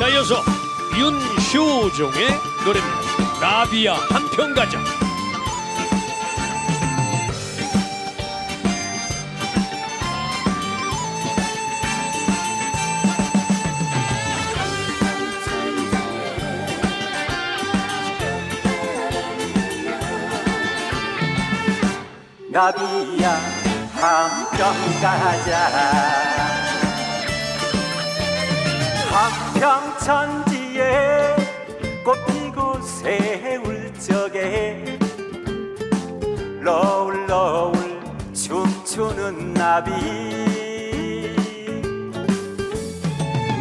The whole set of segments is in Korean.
자 이어서 윤효종의 노래입니다. 나비야 한평 가자. 나비야 한평 가자 한평천지에 꽃피고 새울 적에 러울러울 춤추는 나비.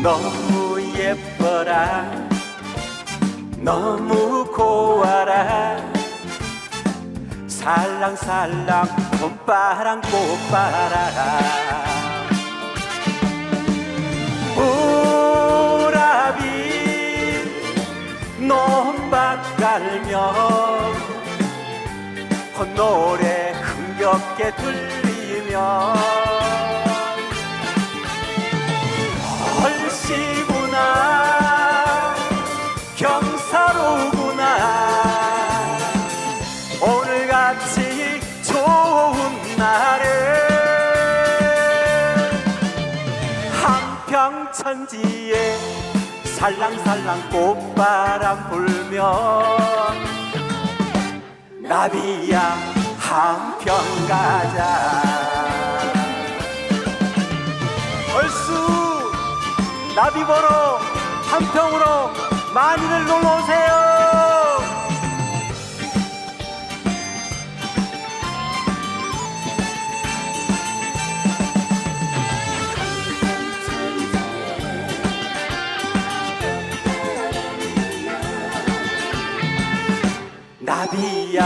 너무 예뻐라 너무 고와라. 살랑살랑 봄바람 꽃바람 콧노래 흥겹게 들리면 얼씨구나 경사로구나. 오늘같이 좋은 날에 한평천지에 살랑살랑 꽃바람 불면 나비야 한평 가자 얼쑤 나비 보러 한평으로 많이들 놀러 오세요. 나비야?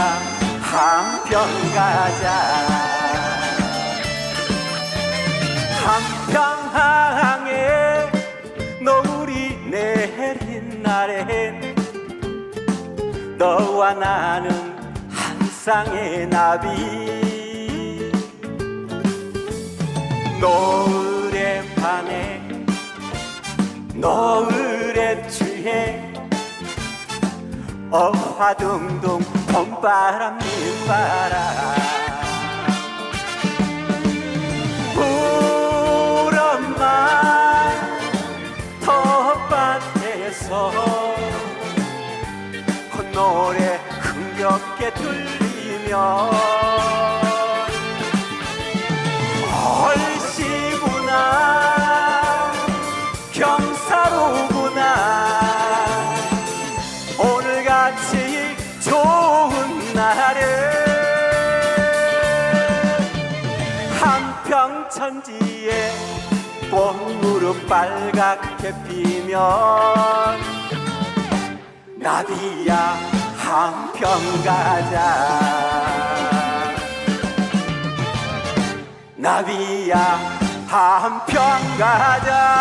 한평 가자. 한평항에 노을이 내린 날엔 너와 나는 한 쌍의 나비. 노을에 반해 노을 어화둥둥 봄바람 밀바람. 보름만 텃밭에서 콧노래 흥겹게 들리며 천지에 꽃무릎 빨갛게 피면 나비야 한평 가자. 나비야 한평 가자